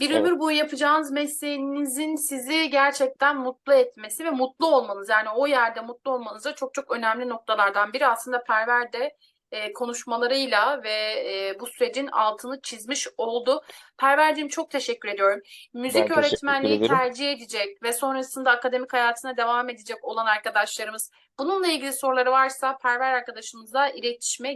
Bir Evet. ömür boyu yapacağınız mesleğinizin sizi gerçekten mutlu etmesi ve mutlu olmanız yani o yerde mutlu olmanız da çok çok önemli noktalardan biri. Aslında Perver de e, konuşmalarıyla ve e, bu sürecin altını çizmiş oldu. Perverciğim çok teşekkür ediyorum. Müzik teşekkür öğretmenliği tercih edecek ve sonrasında akademik hayatına devam edecek olan arkadaşlarımız bununla ilgili soruları varsa Perver arkadaşımızla iletişime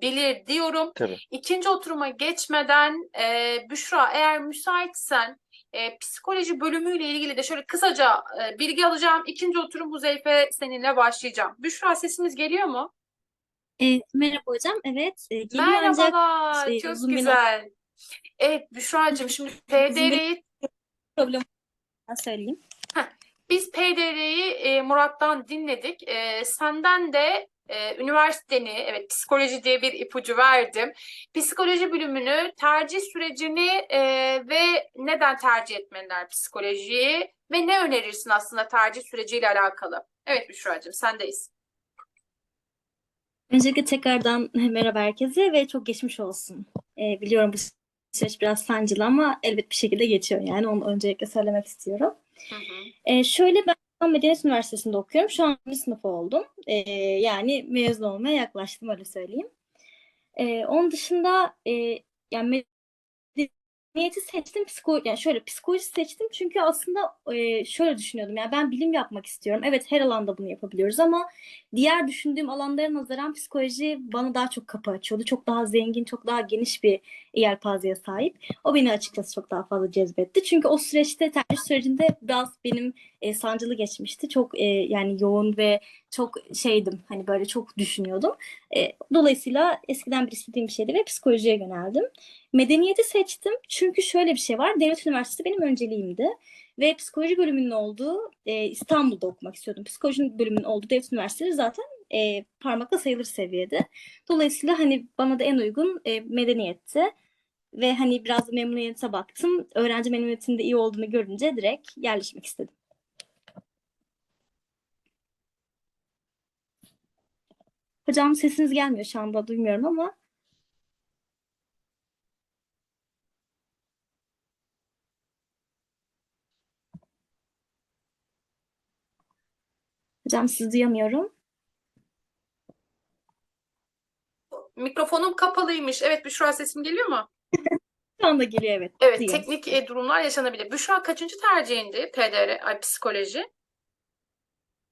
geçebilir diyorum. Tabii. İkinci oturuma geçmeden e, Büşra eğer müsaitsen e, psikoloji bölümüyle ilgili de şöyle kısaca e, bilgi alacağım. İkinci oturum Huzeyfe seninle başlayacağım. Büşra sesimiz geliyor mu? E, merhaba hocam. Evet, e, geliyor ancak Merhabalar, şey, çok uzun bir güzel. Evet Büşra'cığım şimdi PDR'yi problem söyleyeyim. Biz PDR'yi e, Murat'tan dinledik. E, senden de e, üniversiteni, evet psikoloji diye bir ipucu verdim. Psikoloji bölümünü, tercih sürecini e, ve neden tercih etmeliler psikolojiyi ve ne önerirsin aslında tercih süreciyle alakalı? Evet Büşra'cığım sendeyiz. Öncelikle tekrardan merhaba herkese ve çok geçmiş olsun. E, biliyorum bu süreç biraz sancılı ama elbet bir şekilde geçiyor yani onu öncelikle söylemek istiyorum. Hı hı. E, şöyle ben Medeniyet Üniversitesi'nde okuyorum. Şu an bir sınıf oldum. E, yani mezun olmaya yaklaştım öyle söyleyeyim. E, onun dışında e, yani medeniyeti seçtim psiko yani şöyle psikoloji seçtim çünkü aslında e, şöyle düşünüyordum yani ben bilim yapmak istiyorum. Evet her alanda bunu yapabiliyoruz ama diğer düşündüğüm alanlara nazaran psikoloji bana daha çok kapı açıyordu. Çok daha zengin, çok daha geniş bir yelpazeye sahip. O beni açıkçası çok daha fazla cezbetti. Çünkü o süreçte tercih sürecinde biraz benim e, sancılı geçmişti. Çok e, yani yoğun ve çok şeydim hani böyle çok düşünüyordum. E, dolayısıyla eskiden bir istediğim bir şeydi ve psikolojiye yöneldim. Medeniyeti seçtim çünkü şöyle bir şey var. Devlet Üniversitesi benim önceliğimdi. Ve psikoloji bölümünün olduğu e, İstanbul'da okumak istiyordum. Psikoloji bölümünün olduğu devlet üniversiteleri zaten e, parmakla sayılır seviyede. Dolayısıyla hani bana da en uygun e, medeniyetti. Ve hani biraz memnuniyete baktım. Öğrenci memnuniyetinde iyi olduğunu görünce direkt yerleşmek istedim. Hocam sesiniz gelmiyor şu anda duymuyorum ama. Hocam sizi duyamıyorum. Mikrofonum kapalıymış. Evet Büşra sesim geliyor mu? Şu anda geliyor evet. Evet Duyuyorum. teknik e, durumlar yaşanabilir. Büşra kaçıncı tercihindi PDR, ay psikoloji?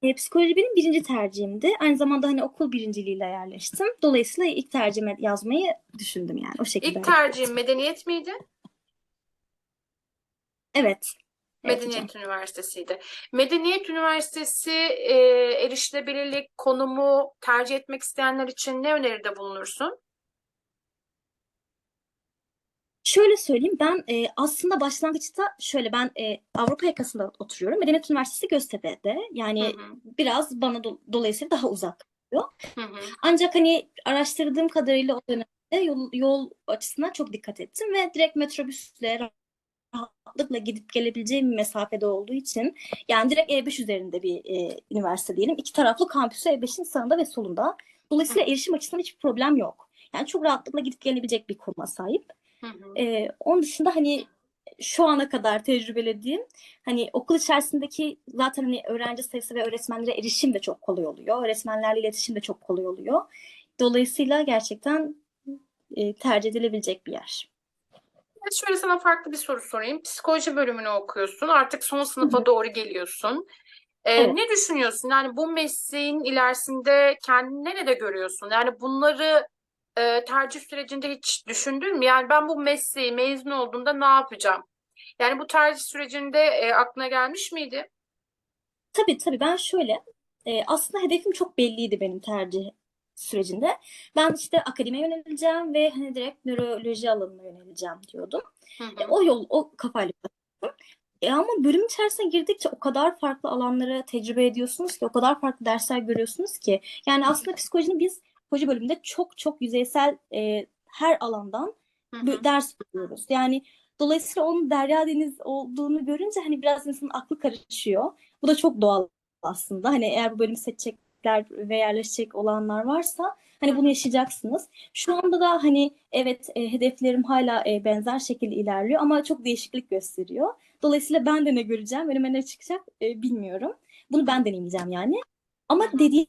E, psikoloji benim birinci tercihimdi. Aynı zamanda hani okul birinciliğiyle yerleştim. Dolayısıyla ilk tercihime yazmayı düşündüm yani o şekilde. İlk ettim. medeniyet miydi? Evet. Evet hocam. Medeniyet Üniversitesi'ydi. Medeniyet Üniversitesi e, erişilebilirlik konumu tercih etmek isteyenler için ne öneride bulunursun? Şöyle söyleyeyim ben e, aslında başlangıçta şöyle ben e, Avrupa yakasında oturuyorum. Medeniyet Üniversitesi Göztepe'de. Yani Hı hı. biraz bana do- dolayısıyla daha uzak. Hı hı. Ancak hani araştırdığım kadarıyla o dönemde yol, yol açısından çok dikkat ettim ve direkt metrobüsle rahatlıkla gidip gelebileceğim bir mesafede olduğu için yani direkt E5 üzerinde bir e, üniversite diyelim. İki taraflı kampüsü E5'in sağında ve solunda. Dolayısıyla erişim açısından hiçbir problem yok. Yani çok rahatlıkla gidip gelebilecek bir konuma sahip. Hı hı. Ee, onun dışında hani şu ana kadar tecrübelediğim hani okul içerisindeki zaten hani öğrenci sayısı ve öğretmenlere erişim de çok kolay oluyor. Öğretmenlerle iletişim de çok kolay oluyor. Dolayısıyla gerçekten e, tercih edilebilecek bir yer. Şöyle sana farklı bir soru sorayım. Psikoloji bölümünü okuyorsun. Artık son sınıfa doğru geliyorsun. E, Evet. ne düşünüyorsun? Yani bu mesleğin ilerisinde kendini nerede görüyorsun? Yani bunları e, tercih sürecinde hiç düşündün mü? Yani ben bu mesleği mezun olduğumda ne yapacağım? Yani bu tercih sürecinde e, aklına gelmiş miydi? Tabii tabii ben şöyle e, aslında hedefim çok belliydi benim tercih sürecinde. Ben işte akademiye yöneleceğim ve hani direkt nöroloji alanına yöneleceğim diyordum. Hı E, hı. o yol, o kafayla. E, ama bölüm içerisine girdikçe o kadar farklı alanları tecrübe ediyorsunuz ki, o kadar farklı dersler görüyorsunuz ki. Yani aslında psikolojinin biz psikoloji bölümünde çok çok yüzeysel e, her alandan Hı bö- hı. ders görüyoruz. Yani dolayısıyla onun derya deniz olduğunu görünce hani biraz insanın aklı karışıyor. Bu da çok doğal aslında. Hani eğer bu bölümü seçecekler ve yerleşecek olanlar varsa Hani bunu yaşayacaksınız. Şu anda da hani evet e, hedeflerim hala e, benzer şekilde ilerliyor ama çok değişiklik gösteriyor. Dolayısıyla ben de ne göreceğim, önüme ne çıkacak e, bilmiyorum. Bunu ben deneyimleyeceğim yani. Ama dediğim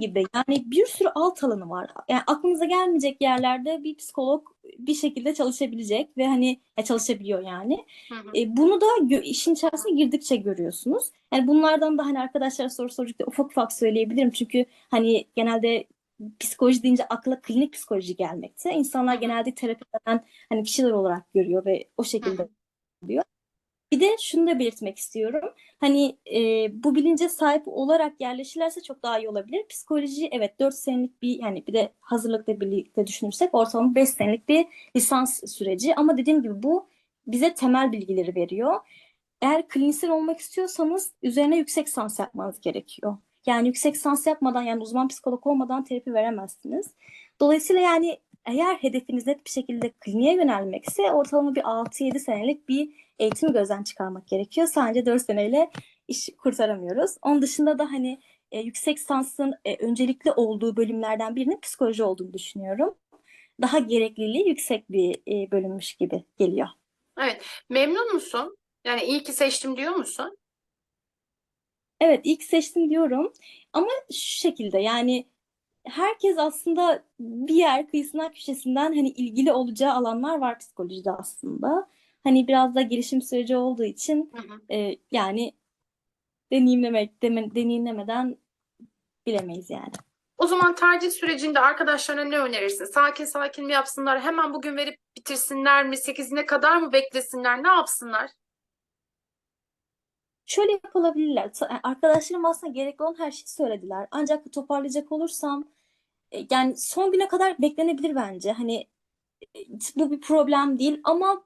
gibi yani bir sürü alt alanı var. Yani aklınıza gelmeyecek yerlerde bir psikolog bir şekilde çalışabilecek ve hani ya çalışabiliyor yani. Hı hı. E, bunu da işin içerisine girdikçe görüyorsunuz. Yani bunlardan da hani arkadaşlar soru soracak ufak ufak söyleyebilirim. Çünkü hani genelde psikoloji deyince akla klinik psikoloji gelmekte. İnsanlar genelde terapiden hani kişiler olarak görüyor ve o şekilde oluyor. Bir de şunu da belirtmek istiyorum. Hani e, bu bilince sahip olarak yerleşirlerse çok daha iyi olabilir. Psikoloji evet 4 senelik bir yani bir de hazırlıkla birlikte düşünürsek ortalama 5 senelik bir lisans süreci. Ama dediğim gibi bu bize temel bilgileri veriyor. Eğer klinisyen olmak istiyorsanız üzerine yüksek lisans yapmanız gerekiyor. Yani yüksek lisans yapmadan yani uzman psikolog olmadan terapi veremezsiniz. Dolayısıyla yani eğer hedefiniz net bir şekilde kliniğe yönelmekse ortalama bir 6-7 senelik bir eğitimi gözden çıkarmak gerekiyor. Sadece 4 seneyle iş kurtaramıyoruz. Onun dışında da hani e, yüksek lisansın e, öncelikli olduğu bölümlerden birinin psikoloji olduğunu düşünüyorum. Daha gerekliliği yüksek bir e, bölümmüş gibi geliyor. Evet. Memnun musun? Yani iyi ki seçtim diyor musun? Evet ilk seçtim diyorum ama şu şekilde yani herkes aslında bir yer kıyısından köşesinden hani ilgili olacağı alanlar var psikolojide aslında. Hani biraz da gelişim süreci olduğu için Hı hı. e, yani deneyimlemek deme, deneyimlemeden bilemeyiz yani. O zaman tercih sürecinde arkadaşlarına ne önerirsin? Sakin sakin mi yapsınlar? Hemen bugün verip bitirsinler mi? 8'ine kadar mı beklesinler? Ne yapsınlar? Şöyle yapılabilirler. Ta- Arkadaşlarım aslında gerekli olan her şeyi söylediler. Ancak toparlayacak olursam e, yani son güne kadar beklenebilir bence. Hani e, bu bir problem değil ama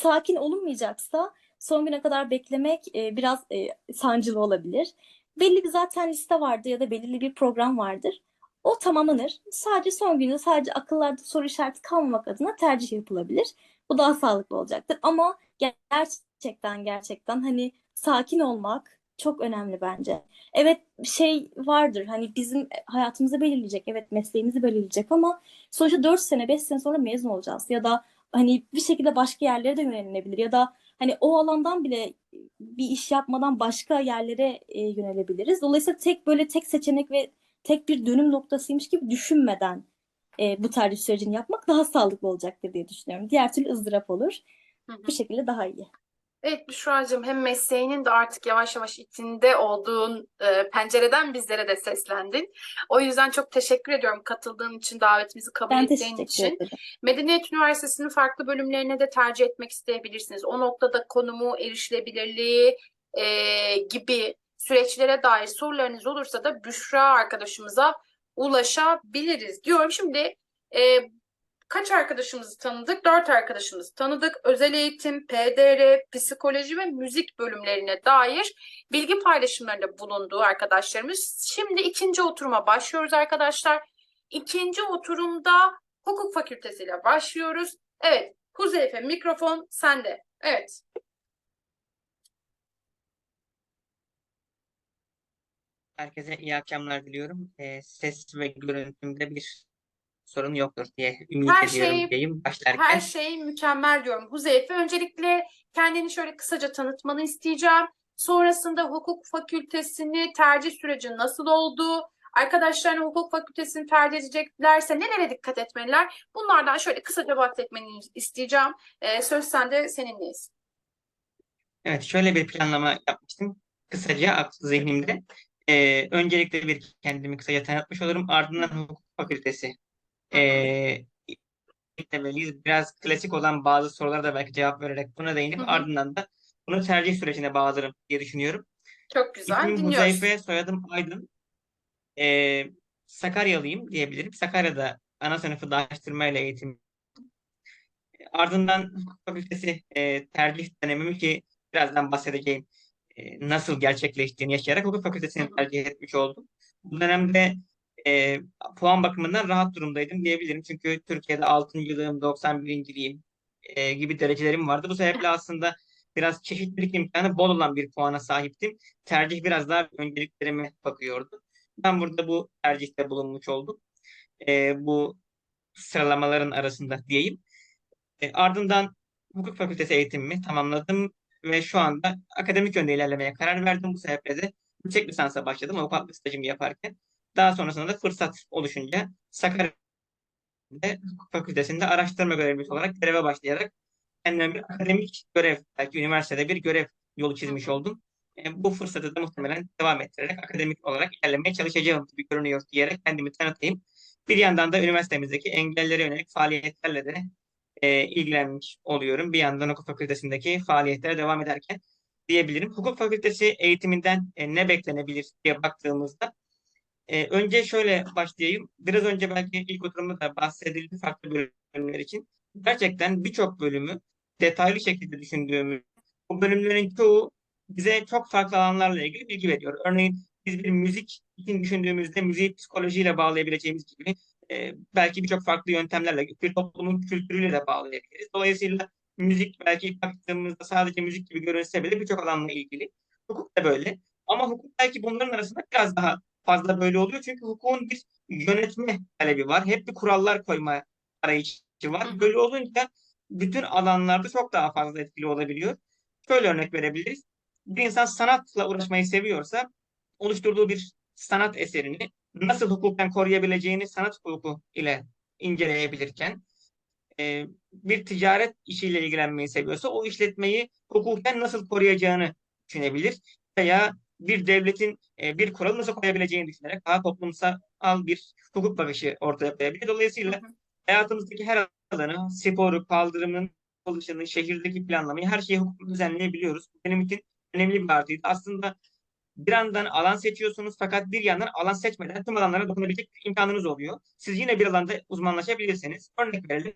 sakin olunmayacaksa son güne kadar beklemek e, biraz e, sancılı olabilir. Belli bir zaten liste vardır ya da belirli bir program vardır. O tamamlanır. Sadece son günde sadece akıllarda soru işareti kalmamak adına tercih yapılabilir. Bu daha sağlıklı olacaktır. Ama gerçekten gerçekten hani sakin olmak çok önemli bence. Evet şey vardır hani bizim hayatımızı belirleyecek, evet mesleğimizi belirleyecek ama sonuçta 4 sene 5 sene sonra mezun olacağız ya da hani bir şekilde başka yerlere de yönelilebilir ya da hani o alandan bile bir iş yapmadan başka yerlere e, yönelebiliriz. Dolayısıyla tek böyle tek seçenek ve tek bir dönüm noktasıymış gibi düşünmeden e, bu tercih sürecini yapmak daha sağlıklı olacaktır diye düşünüyorum. Diğer türlü ızdırap olur. Hı hı. Bu şekilde daha iyi. Evet Büşra'cığım hem mesleğinin de artık yavaş yavaş içinde olduğun e, pencereden bizlere de seslendin. O yüzden çok teşekkür ediyorum katıldığın için, davetimizi kabul Ben ettiğin için. ederim. Medeniyet Üniversitesi'nin farklı bölümlerine de tercih etmek isteyebilirsiniz. O noktada konumu, erişilebilirliği e, gibi süreçlere dair sorularınız olursa da Büşra arkadaşımıza ulaşabiliriz diyorum. Şimdi e, kaç arkadaşımızı tanıdık? Dört arkadaşımızı tanıdık. Özel eğitim, PDR, psikoloji ve müzik bölümlerine dair bilgi paylaşımlarında bulunduğu arkadaşlarımız. Şimdi ikinci oturuma başlıyoruz arkadaşlar. İkinci oturumda hukuk fakültesiyle başlıyoruz. Evet, Huzeyfe mikrofon sende. Evet. Herkese iyi akşamlar diliyorum. Ee, ses ve görüntümde bir sorun yoktur diye ümit Her ediyorum şey- diyeyim başlarken. Her şey mükemmel diyorum. Huzeyfe öncelikle kendini şöyle kısaca tanıtmanı isteyeceğim. Sonrasında hukuk fakültesini tercih süreci nasıl oldu? Arkadaşlarına hukuk fakültesini tercih edeceklerse nelere dikkat etmeliler? Bunlardan şöyle kısaca bahsetmeni isteyeceğim. Ee, söz sende seninleyiz. Evet, şöyle bir planlama yapmıştım. Kısaca zihnimde. Ee, öncelikle bir kendimi kısaca tanıtmış olurum. Ardından hukuk fakültesi. Ee, demeliyiz. Biraz klasik olan bazı sorulara da belki cevap vererek buna değinip Hı hı. ardından da bunu tercih sürecine bağlarım diye düşünüyorum. Çok güzel. İsmim Dinliyoruz. Huzeyfe, soyadım Aydın. Ee, Sakaryalıyım diyebilirim. Sakarya'da ana sınıfı ile eğitim. Ardından hukuk fakültesi e, tercih dönemimi ki birazdan bahsedeceğim e, nasıl gerçekleştiğini yaşayarak hukuk fakültesini tercih etmiş oldum. Bu dönemde e, puan bakımından rahat durumdaydım diyebilirim. Çünkü Türkiye'de 6.lığım, 91.liğim e, gibi derecelerim vardı. Bu sebeple aslında biraz çeşitlilik imkanı bol olan bir puana sahiptim. Tercih biraz daha önceliklerime bakıyordu. Ben burada bu tercihte bulunmuş oldum. e, bu sıralamaların arasında diyeyim. E, ardından hukuk fakültesi eğitimimi tamamladım ve şu anda akademik yönde ilerlemeye karar verdim. Bu sebeple de yüksek lisansa başladım avukatlık stajımı yaparken. Daha sonrasında da fırsat oluşunca Sakarya'da hukuk fakültesinde araştırma görevlisi olarak göreve başlayarak kendime bir akademik görev, belki üniversitede bir görev yolu çizmiş oldum. E, bu fırsatı da muhtemelen devam ettirerek akademik olarak ilerlemeye çalışacağım gibi görünüyor diyerek kendimi tanıtayım. Bir yandan da üniversitemizdeki engellere yönelik faaliyetlerle de e, ilgilenmiş oluyorum. Bir yandan hukuk fakültesindeki faaliyetlere devam ederken diyebilirim. Hukuk fakültesi eğitiminden e, ne beklenebilir diye baktığımızda e, önce şöyle başlayayım. Biraz önce belki ilk oturumda da bahsedildi farklı bölümler için. Gerçekten birçok bölümü detaylı şekilde düşündüğümüz bu bölümlerin çoğu bize çok farklı alanlarla ilgili bilgi veriyor. Örneğin biz bir müzik için düşündüğümüzde müziği psikolojiyle bağlayabileceğimiz gibi e, belki birçok farklı yöntemlerle bir toplumun kültürüyle de bağlayabiliriz. Dolayısıyla müzik belki baktığımızda sadece müzik gibi görünse bile birçok alanla ilgili. Hukuk da böyle. Ama hukuk belki bunların arasında biraz daha fazla böyle oluyor. Çünkü hukukun bir yönetme talebi var. Hep bir kurallar koyma arayışı var. Böyle olunca bütün alanlarda çok daha fazla etkili olabiliyor. Şöyle örnek verebiliriz. Bir insan sanatla uğraşmayı seviyorsa oluşturduğu bir sanat eserini nasıl hukuken koruyabileceğini sanat hukuku ile inceleyebilirken e, bir ticaret işiyle ilgilenmeyi seviyorsa o işletmeyi hukuken nasıl koruyacağını düşünebilir veya bir devletin e, bir kuralı nasıl koyabileceğini düşünerek daha toplumsal bir hukuk bakışı ortaya koyabilir. Dolayısıyla hayatımızdaki her alanı, sporu, kaldırımın oluşunu, şehirdeki planlamayı her şeyi hukukla düzenleyebiliyoruz. Benim için önemli bir artıydı. Aslında bir yandan alan seçiyorsunuz fakat bir yandan alan seçmeden tüm alanlara dokunabilecek imkanınız oluyor. Siz yine bir alanda uzmanlaşabilirsiniz. Örnek verelim.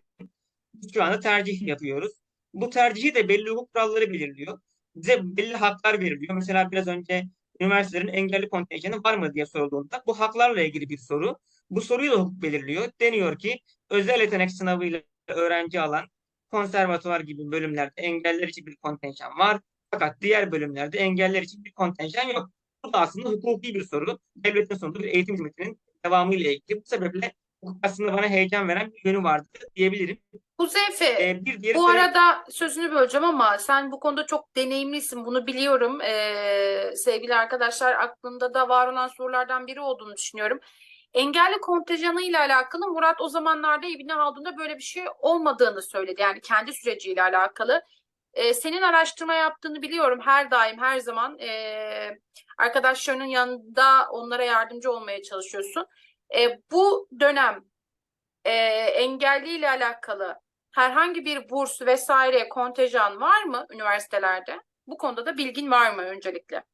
Şu anda tercih yapıyoruz. Bu tercihi de belli hukuk kuralları belirliyor. Bize belli haklar veriliyor. Mesela biraz önce üniversitelerin engelli kontenjanı var mı diye sorulduğunda bu haklarla ilgili bir soru. Bu soruyu da hukuk belirliyor. Deniyor ki özel yetenek sınavıyla öğrenci alan konservatuvar gibi bölümlerde engeller için bir kontenjan var. Fakat diğer bölümlerde engeller için bir kontenjan yok. Bu da aslında hukuki bir soru. Devletin sunduğu bir eğitim hizmetinin devamı ile ilgili. Bu sebeple aslında bana heyecan veren bir yönü vardı diyebilirim. Huzeyfe, Ee, bir diğeri bu söyle- arada sözünü böleceğim ama sen bu konuda çok deneyimlisin. Bunu biliyorum. Ee, sevgili arkadaşlar aklında da var olan sorulardan biri olduğunu düşünüyorum. Engelli kontenjanı ile alakalı Murat o zamanlarda İbni Haldun'da böyle bir şey olmadığını söyledi. Yani kendi süreciyle alakalı. Ee, senin araştırma yaptığını biliyorum. Her daim, her zaman ee, arkadaşlarının yanında onlara yardımcı olmaya çalışıyorsun. Ee, bu dönem ee, engelli ile alakalı herhangi bir burs vesaire kontenjan var mı üniversitelerde? Bu konuda da bilgin var mı öncelikle?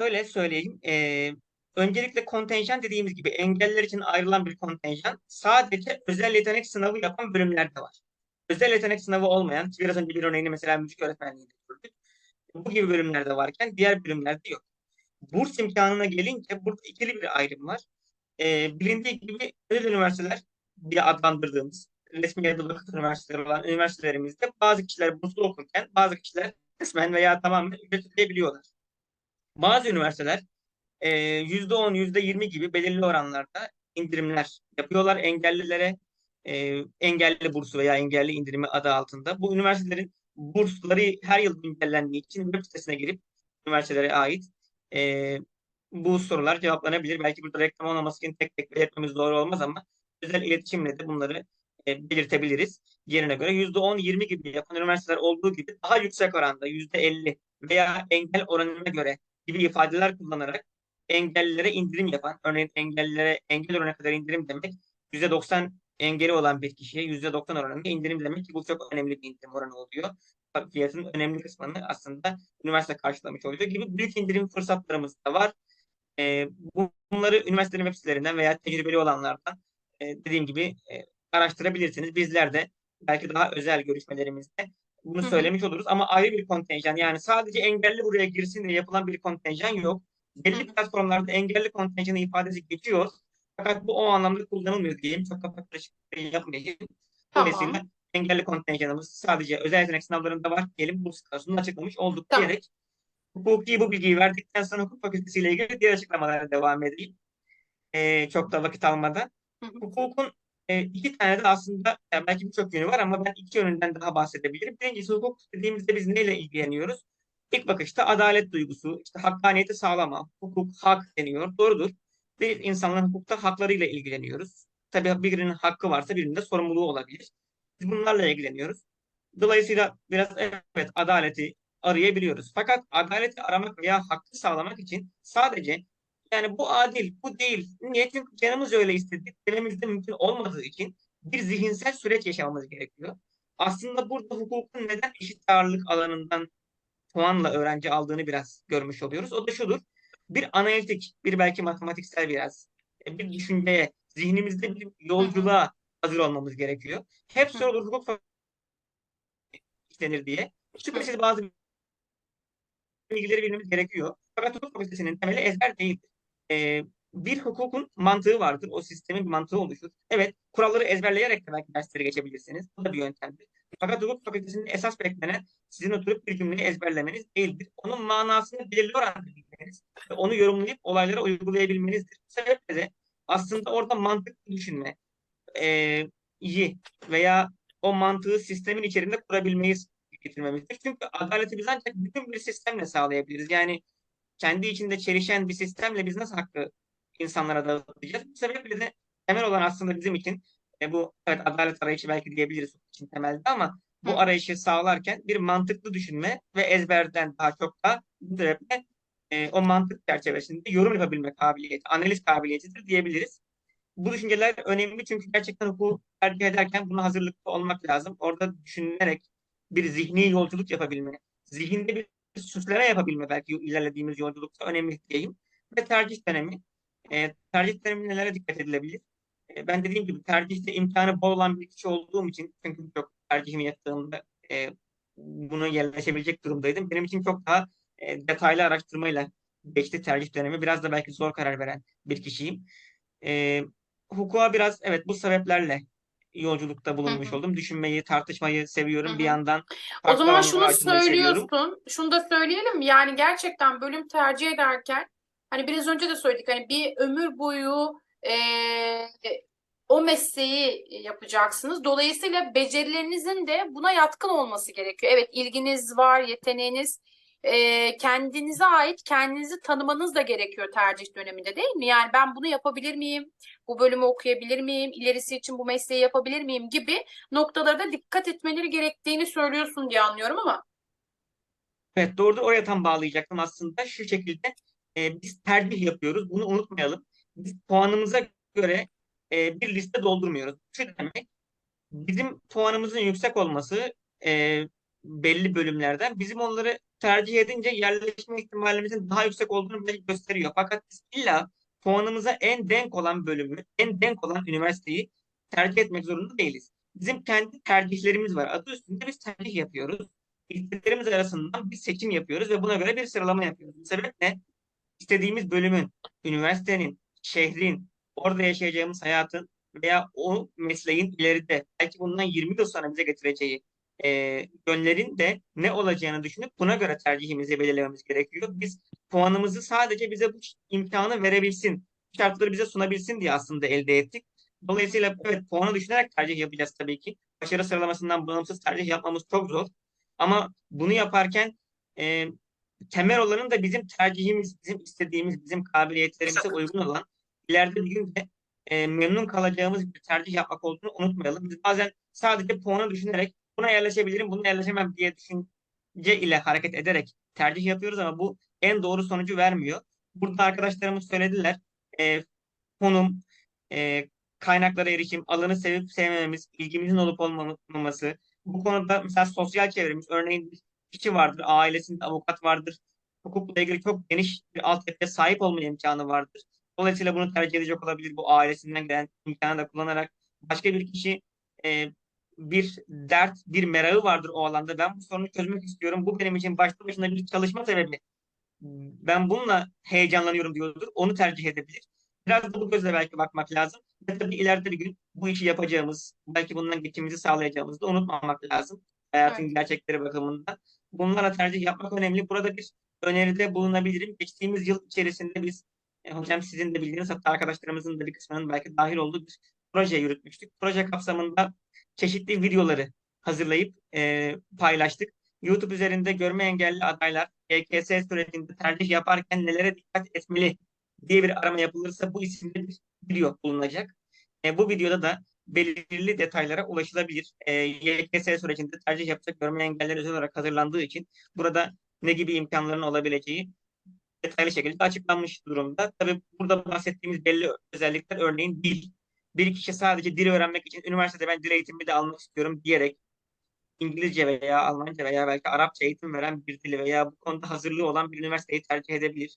Şöyle söyleyeyim. Ee, öncelikle kontenjan dediğimiz gibi engeller için ayrılan bir kontenjan sadece özel yetenek sınavı yapan bölümlerde var. Özel yetenek sınavı olmayan, biraz önce bir örneğini mesela müzik öğretmenliğinde gördük. Bu gibi bölümlerde varken diğer bölümlerde yok. Burs imkanına gelince burada ikili bir ayrım var. Ee, bilindiği gibi özel üniversiteler diye adlandırdığımız resmi ya da vakıf üniversiteleri olan üniversitelerimizde bazı kişiler burslu okurken bazı kişiler kısmen veya tamamen ücret ödeyebiliyorlar. Bazı üniversiteler e, %10, %20 gibi belirli oranlarda indirimler yapıyorlar engellilere. E, engelli bursu veya engelli indirimi adı altında. Bu üniversitelerin bursları her yıl güncellendiği için web sitesine girip üniversitelere ait e, bu sorular cevaplanabilir. Belki burada reklam olmaması için tek tek belirtmemiz doğru olmaz ama özel iletişimle de bunları e, belirtebiliriz. Yerine göre %10-20 gibi yapan üniversiteler olduğu gibi daha yüksek oranda %50 veya engel oranına göre gibi ifadeler kullanarak engellilere indirim yapan, örneğin engellilere engel oranına kadar indirim demek %90 engeli olan bir kişiye %90 oranında indirim demek ki bu çok önemli bir indirim oranı oluyor. Fiyatın önemli kısmını aslında üniversite karşılamış oluyor gibi büyük indirim fırsatlarımız da var. Ee, bunları üniversitenin web sitelerinden veya tecrübeli olanlardan e, dediğim gibi e, araştırabilirsiniz. Bizler de belki daha özel görüşmelerimizde bunu Hı hı. söylemiş oluruz ama ayrı bir kontenjan yani sadece engelli buraya girsin diye yapılan bir kontenjan yok. Belli platformlarda engelli kontenjanı ifadesi geçiyor. Fakat bu o anlamda kullanılmıyor diyeyim. Çok kafa karışıklığı yapmayayım. Dolayısıyla Tamam. engelli kontenjanımız sadece özel yetenek sınavlarında var diyelim. Bu sırasında açıklamış olduk Tamam. diyerek hukuki bu bilgiyi verdikten sonra hukuk fakültesiyle ilgili diğer açıklamalara devam edeyim. Ee, çok da vakit almadan. Hukukun e, iki tane de aslında yani belki birçok yönü var ama ben iki yönünden daha bahsedebilirim. Birincisi hukuk dediğimizde biz neyle ilgileniyoruz? İlk bakışta adalet duygusu, işte hakkaniyeti sağlama, hukuk, hak deniyor. Doğrudur. Biz insanların hukukta haklarıyla ilgileniyoruz. Tabii birinin hakkı varsa birinin de sorumluluğu olabilir. Biz bunlarla ilgileniyoruz. Dolayısıyla biraz evet adaleti arayabiliyoruz. Fakat adaleti aramak veya hakkı sağlamak için sadece yani bu adil, bu değil. Niye? Çünkü canımız öyle istedi. Dememizde mümkün olmadığı için bir zihinsel süreç yaşamamız gerekiyor. Aslında burada hukukun neden eşit ağırlık alanından puanla öğrenci aldığını biraz görmüş oluyoruz. O da şudur. Bir analitik, bir belki matematiksel biraz, e, bir düşünceye, zihnimizde bir yolculuğa hazır olmamız gerekiyor. Hep sorulur hukuk işlenir diye. Şüphesiz bazı bilgileri bilmemiz gerekiyor. Fakat hukuk fakültesinin temeli ezber değildir. Ee, bir hukukun mantığı vardır. O sistemin bir mantığı oluşur. Evet, kuralları ezberleyerek de belki dersleri geçebilirsiniz. Bu da bir yöntemdir. Fakat hukuk fakültesinde esas beklenen sizin oturup bir cümleyi ezberlemeniz değildir. Onun manasını belirli oranda bilmeniz ve onu yorumlayıp olaylara uygulayabilmenizdir. Bu sebeple de aslında orada mantıklı düşünme e, iyi veya o mantığı sistemin içerisinde kurabilmeyi getirmemizdir. Çünkü adaleti biz ancak bütün bir sistemle sağlayabiliriz. Yani kendi içinde çelişen bir sistemle biz nasıl hakkı insanlara dağıtacağız? Bu sebeple de temel olan aslında bizim için e, bu evet adalet arayışı belki diyebiliriz için temelde ama Hı. bu arayışı sağlarken bir mantıklı düşünme ve ezberden daha çok da bu sebeple e, o mantık çerçevesinde yorum yapabilme kabiliyeti, analiz kabiliyetidir diyebiliriz. Bu düşünceler önemli çünkü gerçekten hukuku tercih ederken buna hazırlıklı olmak lazım. Orada düşünerek bir zihni yolculuk yapabilme, zihinde bir süsleme yapabilme belki ilerlediğimiz yolculukta önemli diyeyim. Ve tercih dönemi. E, tercih dönemi nelere dikkat edilebilir? E, ben dediğim gibi tercihte imkanı bol olan bir kişi olduğum için çünkü çok tercihimi yaptığımda e, buna yerleşebilecek durumdaydım. Benim için çok daha e, detaylı araştırmayla geçti tercih dönemi. Biraz da belki zor karar veren bir kişiyim. E, hukuka biraz evet bu sebeplerle yolculukta bulunmuş Hı hı. oldum. Düşünmeyi, tartışmayı seviyorum. Hı Bir yandan O zaman şunu açılmayı seviyorum. söylüyorsun, şunu da söyleyelim. Yani gerçekten bölüm tercih ederken hani biraz önce de söyledik hani bir ömür boyu eee, o mesleği yapacaksınız. Dolayısıyla becerilerinizin de buna yatkın olması gerekiyor. Evet ilginiz var, yeteneğiniz eee, kendinize ait kendinizi tanımanız da gerekiyor tercih döneminde değil mi? Yani ben bunu yapabilir miyim? Bu bölümü okuyabilir miyim? İlerisi için bu mesleği yapabilir miyim gibi noktalara da dikkat etmeleri gerektiğini söylüyorsun diye anlıyorum ama. Evet doğru oraya tam bağlayacaktım aslında. Şu şekilde e, biz tercih yapıyoruz. Bunu unutmayalım. Biz puanımıza göre e, bir liste doldurmuyoruz. Şu demek bizim puanımızın yüksek olması e, belli bölümlerden bizim onları tercih edince yerleşme ihtimalimizin daha yüksek olduğunu bize gösteriyor. Fakat biz illa puanımıza en denk olan bölümü, en denk olan üniversiteyi tercih etmek zorunda değiliz. Bizim kendi tercihlerimiz var. Adı üstünde biz tercih yapıyoruz. İstediklerimiz arasından bir seçim yapıyoruz ve buna göre bir sıralama yapıyoruz. Bu sebeple istediğimiz bölümün, üniversitenin, şehrin, orada yaşayacağımız hayatın veya o mesleğin ileride belki bundan 20 yıl sonra bize getireceği e, yönlerin de ne olacağını düşünüp buna göre tercihimizi belirlememiz gerekiyor. Biz puanımızı sadece bize bu imkanı verebilsin, şartları bize sunabilsin diye aslında elde ettik. Dolayısıyla evet puanı düşünerek tercih yapacağız tabii ki. Başarı sıralamasından bağımsız tercih yapmamız çok zor. Ama bunu yaparken e, temel olanın da bizim tercihimiz, bizim istediğimiz, bizim kabiliyetlerimize uygun olan ileride bir gün de e, memnun kalacağımız bir tercih yapmak olduğunu unutmayalım. Biz bazen sadece puanı düşünerek buna yerleşebilirim, buna yerleşemem diye düşünce ile hareket ederek tercih yapıyoruz ama bu en doğru sonucu vermiyor. Burada arkadaşlarımız söylediler. E, konum, e, kaynaklara erişim, alanı sevip sevmememiz, ilgimizin olup olmaması. Bu konuda mesela sosyal çevremiz, örneğin bir kişi vardır, ailesinde avukat vardır. Hukukla ilgili çok geniş bir altyapıya sahip olma imkanı vardır. Dolayısıyla bunu tercih edecek olabilir bu ailesinden gelen imkanı da kullanarak. Başka bir kişi e, bir dert, bir merakı vardır o alanda. Ben bu sorunu çözmek istiyorum. Bu benim için başlı başına bir çalışma sebebi. Ben bununla heyecanlanıyorum diyordur. Onu tercih edebilir. Biraz da bu gözle belki bakmak lazım. Ve tabii ileride bir gün bu işi yapacağımız, belki bundan geçimimizi sağlayacağımızı da unutmamak lazım. Hayatın Evet. gerçekleri bakımından. Bunlara tercih yapmak önemli. Burada bir öneride bulunabilirim. Geçtiğimiz yıl içerisinde biz E, hocam sizin de bildiğiniz hatta arkadaşlarımızın da bir kısmının belki dahil olduğu bir proje yürütmüştük. Proje kapsamında çeşitli videoları hazırlayıp e, paylaştık. YouTube üzerinde görme engelli adaylar YKS sürecinde tercih yaparken nelere dikkat etmeli diye bir arama yapılırsa bu isimde bir video bulunacak. E, bu videoda da belirli detaylara ulaşılabilir. E, YKS sürecinde tercih yapacak görme engelliler özel olarak hazırlandığı için burada ne gibi imkanların olabileceği detaylı şekilde açıklanmış durumda. Tabii burada bahsettiğimiz belli özellikler örneğin dil. Bir kişi sadece dil öğrenmek için üniversitede ben dil eğitimi de almak istiyorum diyerek İngilizce veya Almanca veya belki Arapça eğitim veren bir dili veya bu konuda hazırlığı olan bir üniversiteyi tercih edebilir.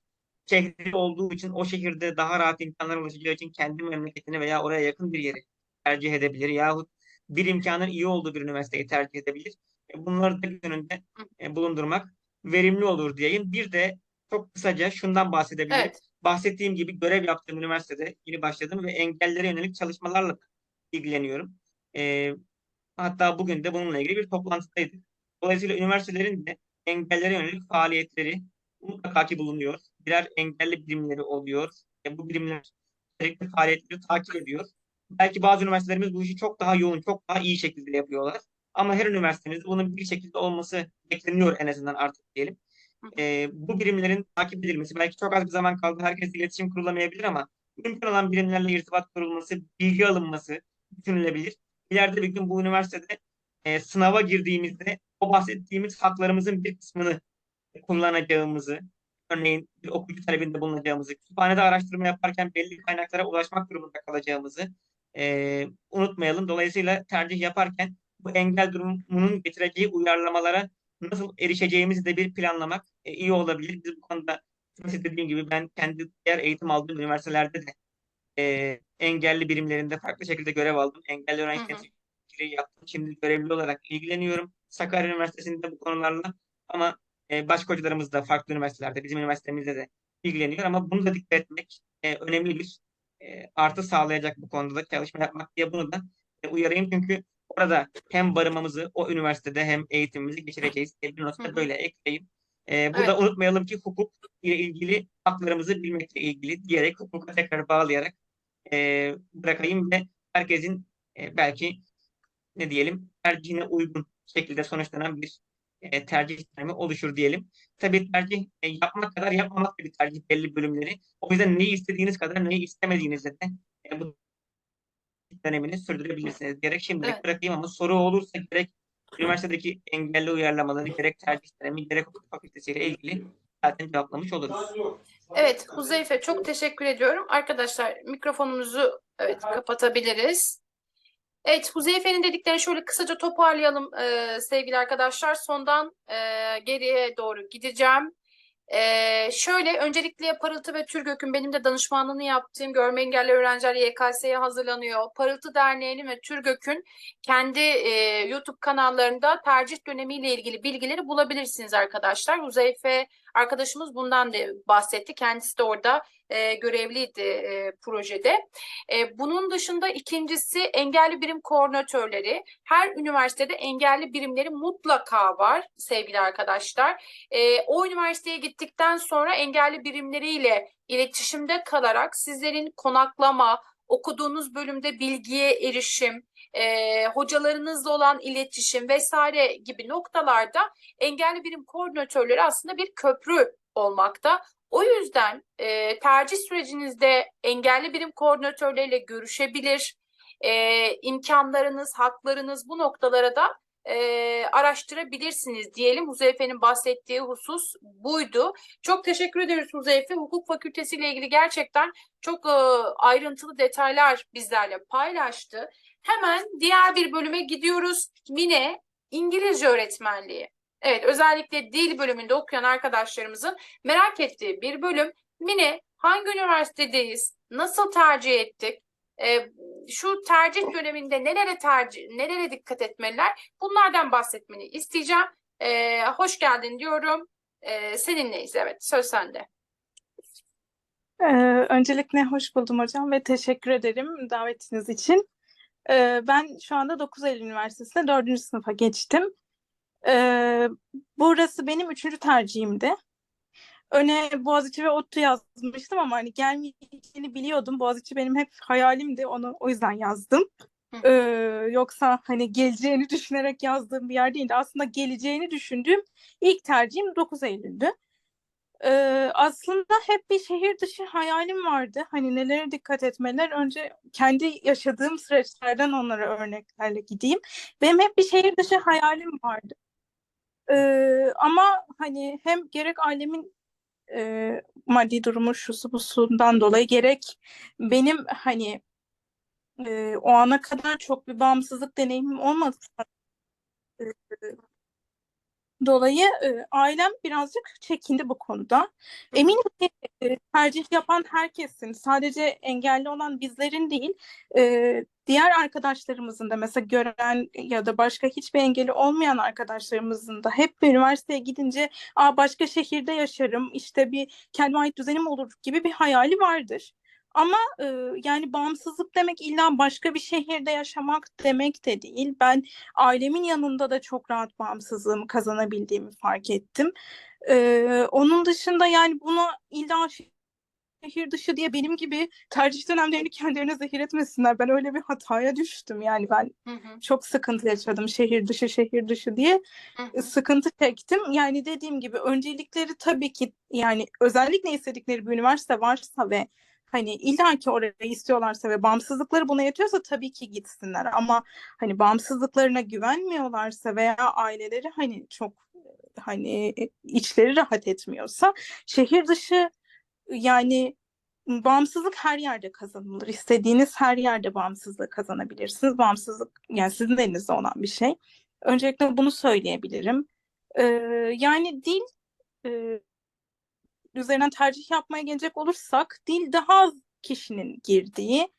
Şehri olduğu için o şehirde daha rahat imkanlara ulaşacağı için kendi memleketini veya oraya yakın bir yeri tercih edebilir. Yahut bir imkanın iyi olduğu bir üniversiteyi tercih edebilir. E, Bunları da göz önünde e, bulundurmak verimli olur diyeyim. Bir de çok kısaca şundan bahsedebilirim. Evet. Bahsettiğim gibi görev yaptığım üniversitede yeni başladım ve engellere yönelik çalışmalarla ilgileniyorum. E, hatta bugün de bununla ilgili bir toplantıdaydık. Dolayısıyla üniversitelerin de engellere yönelik faaliyetleri mutlaka ki bulunuyor. Birer engelli birimleri oluyor. E, bu birimler sürekli faaliyetleri takip ediyor. Belki bazı üniversitelerimiz bu işi çok daha yoğun, çok daha iyi şekilde yapıyorlar. Ama her üniversitemizde bunun bir şekilde olması bekleniyor en azından artık diyelim. E, bu birimlerin takip edilmesi, belki çok az bir zaman kaldı, herkes iletişim kurulamayabilir ama mümkün olan birimlerle irtibat kurulması, bilgi alınması düşünülebilir. İleride bir gün bu üniversitede e, sınava girdiğimizde o bahsettiğimiz haklarımızın bir kısmını kullanacağımızı, örneğin bir okuyucu talebinde bulunacağımızı, kütüphanede araştırma yaparken belli kaynaklara ulaşmak durumunda kalacağımızı e, unutmayalım. Dolayısıyla tercih yaparken bu engel durumunun getireceği uyarlamalara nasıl erişeceğimizi de bir planlamak e, iyi olabilir. Biz bu konuda dediğim gibi ben kendi diğer eğitim aldığım üniversitelerde de e, engelli birimlerinde farklı şekilde görev aldım. Engelli öğrenci temsilciliği yaptım. Şimdi görevli olarak ilgileniyorum. Sakarya Üniversitesi'nde bu konularla ama e, başka hocalarımız da farklı üniversitelerde, bizim üniversitemizde de ilgileniyor ama bunu da dikkat etmek e, önemli bir e, artı sağlayacak bu konuda da çalışma yapmak diye bunu da e, uyarayım çünkü orada hem barınmamızı o üniversitede hem eğitimimizi geçireceğiz. diye Bir nokta böyle ekleyeyim. E, burada Evet. unutmayalım ki hukuk ile ilgili haklarımızı bilmekle ilgili diyerek hukuka tekrar bağlayarak e, bırakayım ve herkesin e, belki ne diyelim tercihine uygun şekilde sonuçlanan bir e, tercih sistemi oluşur diyelim. Tabii tercih e, yapmak kadar yapmamak da bir tercih belli bölümleri. O yüzden neyi istediğiniz kadar neyi istemediğinizde de e, bu dönemini sürdürebilirsiniz diyerek şimdilik Evet. bırakayım ama soru olursa gerek üniversitedeki engelli uyarlamaları gerek tercih dönemi gerek hukuk fakültesiyle ilgili zaten cevaplamış oluruz. Evet, Huzeyfe çok teşekkür ediyorum. Arkadaşlar mikrofonumuzu evet kapatabiliriz. Evet, Huzeyfe'nin dediklerini şöyle kısaca toparlayalım e, sevgili arkadaşlar. Sondan e, geriye doğru gideceğim. E, şöyle öncelikle Parıltı ve Türgök'ün benim de danışmanlığını yaptığım görme engelli öğrenciler YKS'ye hazırlanıyor. Parıltı Derneği'nin ve Türgök'ün kendi e, YouTube kanallarında tercih dönemiyle ilgili bilgileri bulabilirsiniz arkadaşlar. Huzeyfe arkadaşımız bundan da bahsetti. Kendisi de orada e, görevliydi e, projede. E, bunun dışında ikincisi engelli birim koordinatörleri. Her üniversitede engelli birimleri mutlaka var sevgili arkadaşlar. E, o üniversiteye gittikten sonra engelli birimleriyle iletişimde kalarak sizlerin konaklama, okuduğunuz bölümde bilgiye erişim, e, hocalarınızla olan iletişim vesaire gibi noktalarda engelli birim koordinatörleri aslında bir köprü olmakta. O yüzden e, tercih sürecinizde engelli birim koordinatörleriyle görüşebilir, e, imkanlarınız, haklarınız bu noktalara da e, araştırabilirsiniz diyelim. Huzeyfe'nin bahsettiği husus buydu. Çok teşekkür ederiz Huzeyfe. Hukuk Fakültesi ile ilgili gerçekten çok e, ayrıntılı detaylar bizlerle paylaştı. Hemen diğer bir bölüme gidiyoruz. Mine İngilizce öğretmenliği. Evet, özellikle dil bölümünde okuyan arkadaşlarımızın merak ettiği bir bölüm. Mine, hangi üniversitedeyiz? Nasıl tercih ettik? Ee, şu tercih döneminde nelere tercih, nelere dikkat etmeliler? Bunlardan bahsetmeni isteyeceğim. Ee, hoş geldin diyorum. Ee, seninleyiz. Evet, söz sende. Ee, öncelikle hoş buldum hocam ve teşekkür ederim davetiniz için. Ee, ben şu anda 9 Eylül Üniversitesi'nde 4. sınıfa geçtim. Ee, burası benim üçüncü tercihimdi. öne Boğaziçi ve ODTÜ yazmıştım ama hani gelmeyeceğini biliyordum. Boğaziçi benim hep hayalimdi. Onu o yüzden yazdım. Ee, yoksa hani geleceğini düşünerek yazdığım bir yer değildi. Aslında geleceğini düşündüğüm ilk tercihim 9 Eylül'dü. Ee, aslında hep bir şehir dışı hayalim vardı. Hani nelere dikkat etmeler. Önce kendi yaşadığım süreçlerden onlara örneklerle gideyim. Benim hep bir şehir dışı hayalim vardı. Ee, ama hani hem gerek ailemin e, maddi durumu şusu busundan dolayı gerek benim hani e, o ana kadar çok bir bağımsızlık deneyimim olmadı. E, dolayı e, ailem birazcık çekindi bu konuda. Eminim ki e, tercih yapan herkesin, sadece engelli olan bizlerin değil, e, diğer arkadaşlarımızın da mesela gören ya da başka hiçbir engeli olmayan arkadaşlarımızın da hep bir üniversiteye gidince Aa, başka şehirde yaşarım, işte bir kendime ait düzenim olur gibi bir hayali vardır. Ama e, yani bağımsızlık demek illa başka bir şehirde yaşamak demek de değil. Ben ailemin yanında da çok rahat bağımsızlığımı kazanabildiğimi fark ettim. Ee, onun dışında yani buna illa şehir dışı diye benim gibi tercih dönemlerini kendilerine zehir etmesinler. Ben öyle bir hataya düştüm. Yani ben Hı hı, çok sıkıntı yaşadım şehir dışı şehir dışı diye hı e, hı. sıkıntı çektim. Yani dediğim gibi öncelikleri tabii ki yani özellikle istedikleri bir üniversite varsa ve hani illaki orayı istiyorlarsa ve bağımsızlıkları buna yetiyorsa tabii ki gitsinler. Ama hani bağımsızlıklarına güvenmiyorlarsa veya aileleri hani çok hani e, içleri rahat etmiyorsa şehir dışı yani bağımsızlık her yerde kazanılır. İstediğiniz her yerde bağımsızlığı kazanabilirsiniz. Bağımsızlık yani sizin elinizde olan bir şey. Öncelikle bunu söyleyebilirim. Ee, yani dil e, üzerinden tercih yapmaya gelecek olursak dil daha az kişinin girdiği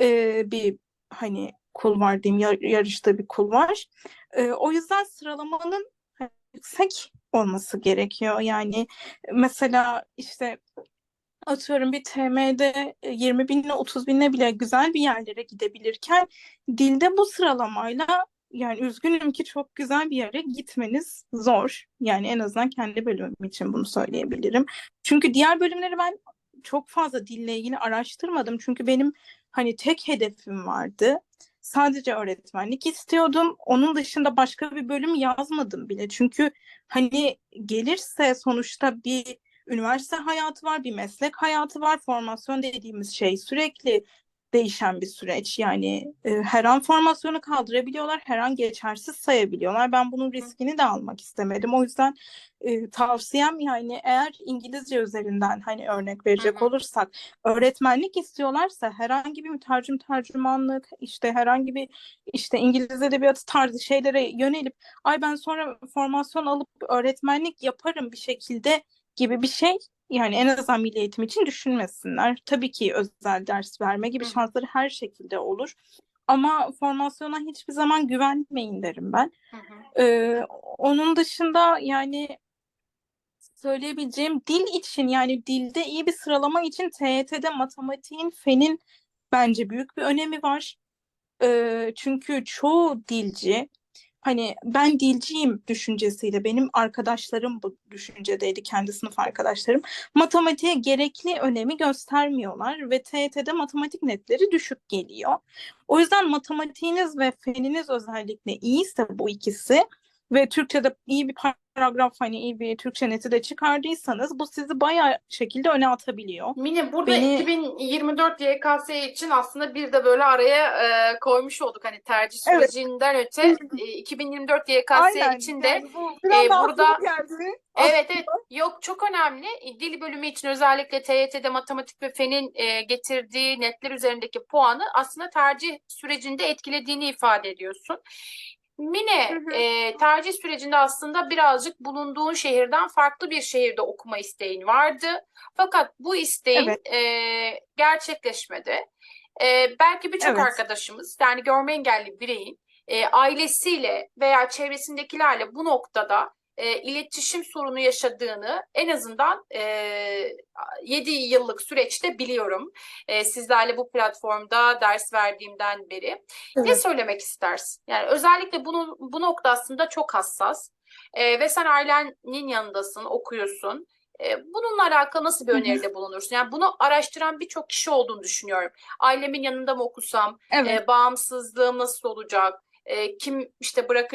e, bir hani kul var diyeyim yar- yarışta bir kul var. E, o yüzden sıralamanın hani yüksek olması gerekiyor. Yani mesela işte atıyorum bir TM'de 20 binle 30 binle bile güzel bir yerlere gidebilirken dilde bu sıralamayla yani üzgünüm ki çok güzel bir yere gitmeniz zor. Yani en azından kendi bölümüm için bunu söyleyebilirim. Çünkü diğer bölümleri ben çok fazla dille ilgili araştırmadım. Çünkü benim hani tek hedefim vardı. Sadece öğretmenlik istiyordum. Onun dışında başka bir bölüm yazmadım bile. Çünkü hani gelirse sonuçta bir üniversite hayatı var, bir meslek hayatı var. Formasyon dediğimiz şey sürekli değişen bir süreç. Yani e, her an formasyonu kaldırabiliyorlar, her an geçersiz sayabiliyorlar. Ben bunun riskini de almak istemedim. O yüzden e, tavsiyem yani eğer İngilizce üzerinden hani örnek verecek olursak öğretmenlik istiyorlarsa herhangi bir mütercim tercümanlık işte herhangi bir işte İngiliz edebiyatı tarzı şeylere yönelip ay ben sonra formasyon alıp öğretmenlik yaparım bir şekilde gibi bir şey yani en azından milli eğitim için düşünmesinler. Tabii ki özel ders verme gibi şansları her şekilde olur. Ama formasyona hiçbir zaman güvenmeyin derim ben. Hı hı. Ee, onun dışında yani söyleyebileceğim dil için yani dilde iyi bir sıralama için TYT'de matematiğin, fenin bence büyük bir önemi var. Ee, çünkü çoğu dilci hani ben dilciyim düşüncesiyle benim arkadaşlarım bu düşüncedeydi kendi sınıf arkadaşlarım matematiğe gerekli önemi göstermiyorlar ve TYT'de matematik netleri düşük geliyor. O yüzden matematiğiniz ve feniniz özellikle iyiyse bu ikisi ve Türkçe'de iyi bir paragraf hani iyi bir Türkçe neti de çıkardıysanız bu sizi bayağı şekilde öne atabiliyor. Mine burada Beni- 2024 YKS için aslında bir de böyle araya e, koymuş olduk hani tercih Evet. sürecinden öte e, 2024 YKS Aynen, için de yani bu e, burada- geldi. Evet evet yok çok önemli. E, Dil bölümü için özellikle TYT'de matematik ve fenin e, getirdiği netler üzerindeki puanı aslında tercih sürecinde etkilediğini ifade ediyorsun. Mine Hı hı. e, tercih sürecinde aslında birazcık bulunduğun şehirden farklı bir şehirde okuma isteğin vardı. Fakat bu isteğin Evet. e, gerçekleşmedi. E, belki birçok Evet. arkadaşımız yani görme engelli bireyin e, ailesiyle veya çevresindekilerle bu noktada e, iletişim sorunu yaşadığını en azından e, 7 yıllık süreçte biliyorum. E, sizlerle bu platformda ders verdiğimden beri. Ne Evet. söylemek istersin? Yani özellikle bunu, bu nokta aslında çok hassas. E, ve sen ailenin yanındasın, okuyorsun. E, bununla alakalı nasıl bir öneride bulunursun? Yani bunu araştıran birçok kişi olduğunu düşünüyorum. Ailemin yanında mı okusam, Evet. e, bağımsızlığım nasıl olacak, e, kim işte bırakacak